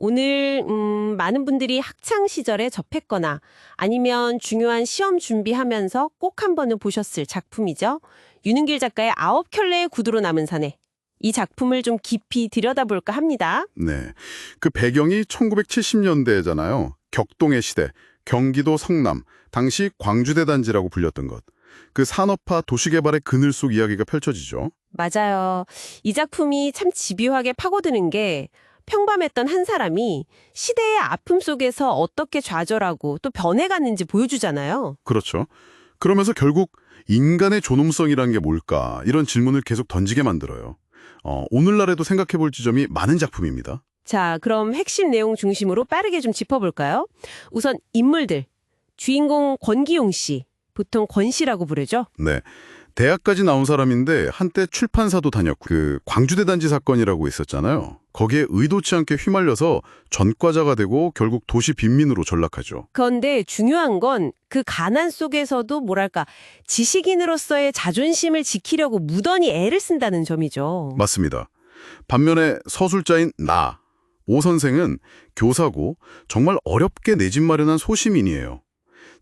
오늘 음, 많은 분들이 학창 시절에 접했거나 아니면 중요한 시험 준비하면서 꼭 한 번은 보셨을 작품이죠. 윤은길 작가의 아홉 켤레의 구두로 남은 사내. 이 작품을 좀 깊이 들여다볼까 합니다. 네. 그 배경이 1970년대잖아요. 격동의 시대, 경기도 성남, 당시 광주대 단지라고 불렸던 것. 그 산업화 도시개발의 그늘 속 이야기가 펼쳐지죠. 맞아요. 이 작품이 참 집요하게 파고드는 게 평범했던 한 사람이 시대의 아픔 속에서 어떻게 좌절하고 또 변해갔는지 보여주잖아요. 그렇죠. 그러면서 결국 인간의 존엄성이란 게 뭘까 이런 질문을 계속 던지게 만들어요. 어, 오늘날에도 생각해 볼 지점이 많은 작품입니다. 자, 그럼 핵심 내용 중심으로 빠르게 좀 짚어볼까요? 우선 인물들. 주인공 권기용 씨. 보통 권 씨라고 부르죠? 네. 대학까지 나온 사람인데 한때 출판사도 다녔고 그 광주대 단지 사건이라고 있었잖아요. 거기에 의도치 않게 휘말려서 전과자가 되고 결국 도시 빈민으로 전락하죠. 그런데 중요한 건 그 가난 속에서도 뭐랄까 지식인으로서의 자존심을 지키려고 무던히 애를 쓴다는 점이죠. 맞습니다. 반면에 서술자인 나, 오 선생은 교사고 정말 어렵게 내 집 마련한 소시민이에요.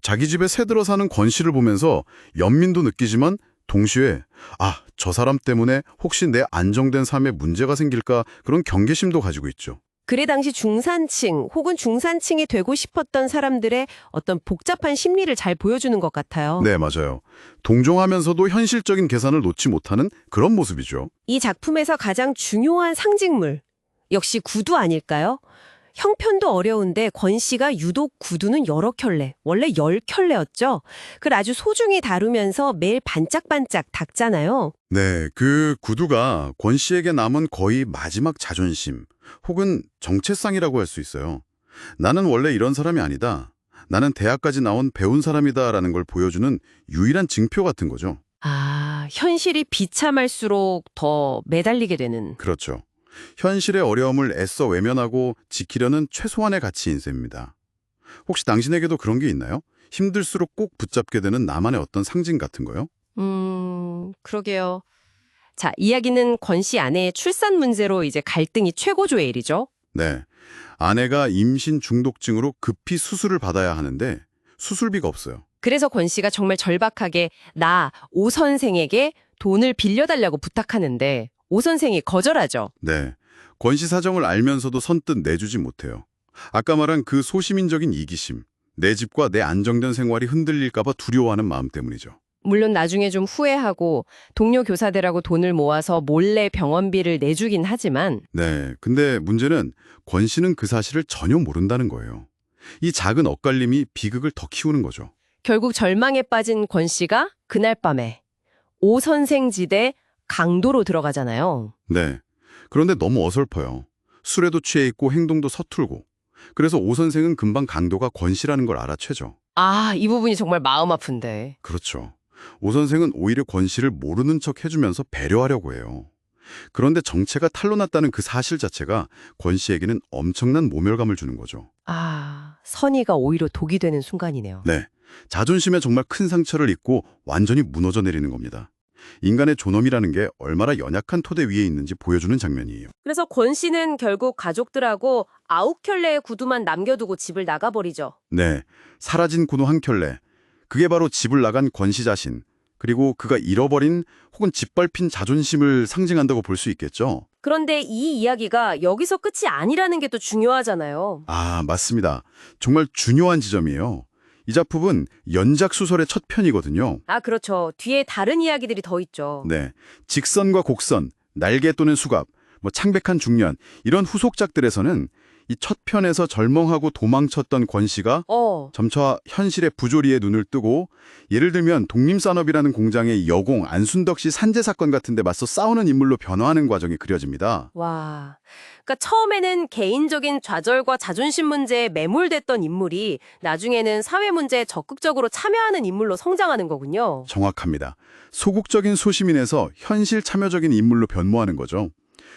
자기 집에 새들어 사는 권 씨를 보면서 연민도 느끼지만 동시에 아, 저 사람 때문에 혹시 내 안정된 삶에 문제가 생길까 그런 경계심도 가지고 있죠. 그래 당시 중산층 혹은 중산층이 되고 싶었던 사람들의 어떤 복잡한 심리를 잘 보여주는 것 같아요. 네, 맞아요. 동정하면서도 현실적인 계산을 놓지 못하는 그런 모습이죠. 이 작품에서 가장 중요한 상징물 역시 구두 아닐까요? 형편도 어려운데 권 씨가 유독 구두는 여러 켤레, 원래 열 켤레였죠. 그걸 아주 소중히 다루면서 매일 반짝반짝 닦잖아요. 네, 그 구두가 권 씨에게 남은 거의 마지막 자존심 혹은 정체성이라고 할 수 있어요. 나는 원래 이런 사람이 아니다. 나는 대학까지 나온 배운 사람이다 라는 걸 보여주는 유일한 증표 같은 거죠. 아, 현실이 비참할수록 더 매달리게 되는. 그렇죠. 현실의 어려움을 애써 외면하고 지키려는 최소한의 가치인 셈입니다. 혹시 당신에게도 그런 게 있나요? 힘들수록 꼭 붙잡게 되는 나만의 어떤 상징 같은 거요? 음, 그러게요. 자, 이야기는 권 씨 아내의 출산 문제로 이제 갈등이 최고조의 일이죠. 네. 아내가 임신 중독증으로 급히 수술을 받아야 하는데 수술비가 없어요. 그래서 권 씨가 정말 절박하게 나 오 선생에게 돈을 빌려달라고 부탁하는데 오 선생이 거절하죠. 네. 권씨 사정을 알면서도 선뜻 내주지 못해요. 아까 말한 그 소시민적인 이기심, 내 집과 내 안정된 생활이 흔들릴까 봐 두려워하는 마음 때문이죠. 물론 나중에 좀 후회하고 동료 교사들하고 돈을 모아서 몰래 병원비를 내주긴 하지만 네. 근데 문제는 권 씨는 그 사실을 전혀 모른다는 거예요. 이 작은 엇갈림이 비극을 더 키우는 거죠. 결국 절망에 빠진 권 씨가 그날 밤에 오 선생 지대 강도로 들어가잖아요. 네. 그런데 너무 어설퍼요. 술에도 취해 있고 행동도 서툴고. 그래서 오 선생은 금방 강도가 권 씨라는 걸 알아채죠. 아, 이 부분이 정말 마음 아픈데. 그렇죠. 오 선생은 오히려 권 씨를 모르는 척 해주면서 배려하려고 해요. 그런데 정체가 탄로났다는 그 사실 자체가 권 씨에게는 엄청난 모멸감을 주는 거죠. 아, 선의가 오히려 독이 되는 순간이네요. 네. 자존심에 정말 큰 상처를 입고 완전히 무너져 내리는 겁니다. 인간의 존엄이라는 게 얼마나 연약한 토대 위에 있는지 보여주는 장면이에요. 그래서 권 씨는 결국 가족들하고 아홉 켤레의 구두만 남겨두고 집을 나가버리죠. 네. 사라진 구두 한 켤레. 그게 바로 집을 나간 권 씨 자신. 그리고 그가 잃어버린 혹은 짓밟힌 자존심을 상징한다고 볼 수 있겠죠. 그런데 이 이야기가 여기서 끝이 아니라는 게 또 중요하잖아요. 아, 맞습니다. 정말 중요한 지점이에요. 이 작품은 연작 소설의 첫 편이거든요. 아, 그렇죠. 뒤에 다른 이야기들이 더 있죠. 네. 직선과 곡선, 날개 또는 수갑, 뭐 창백한 중년 이런 후속작들에서는 이 첫 편에서 절멍하고 도망쳤던 권 씨가 어, 점차 현실의 부조리에 눈을 뜨고 예를 들면 독림산업이라는 공장의 여공 안순덕 씨 산재 사건 같은 데 맞서 싸우는 인물로 변화하는 과정이 그려집니다. 와. 그러니까 처음에는 개인적인 좌절과 자존심 문제에 매몰됐던 인물이 나중에는 사회 문제에 적극적으로 참여하는 인물로 성장하는 거군요. 정확합니다. 소극적인 소시민에서 현실 참여적인 인물로 변모하는 거죠.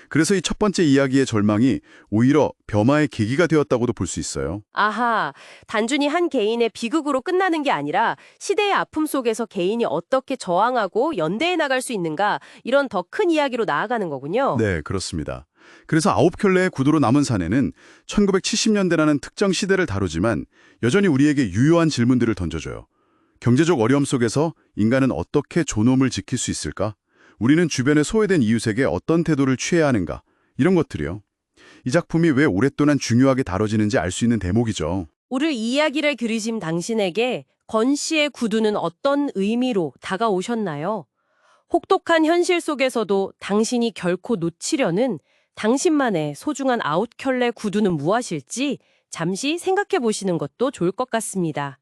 그래서 이 첫 번째 이야기의 절망이 오히려 변화의 계기가 되었다고도 볼 수 있어요. 아하, 단순히 한 개인의 비극으로 끝나는 게 아니라 시대의 아픔 속에서 개인이 어떻게 저항하고 연대해 나갈 수 있는가 이런 더 큰 이야기로 나아가는 거군요. 네, 그렇습니다. 그래서 아홉 켤레의 구도로 남은 사내는 1970년대라는 특정 시대를 다루지만 여전히 우리에게 유효한 질문들을 던져줘요. 경제적 어려움 속에서 인간은 어떻게 존엄을 지킬 수 있을까? 우리는 주변에 소외된 이웃에게 어떤 태도를 취해야 하는가? 이런 것들이요. 이 작품이 왜 오랫동안 중요하게 다뤄지는지 알 수 있는 대목이죠. 오늘 이야기를 들으신 당신에게 건 씨의 구두는 어떤 의미로 다가오셨나요? 혹독한 현실 속에서도 당신이 결코 놓치려는 당신만의 소중한 아웃켤레 구두는 무엇일지 잠시 생각해 보시는 것도 좋을 것 같습니다.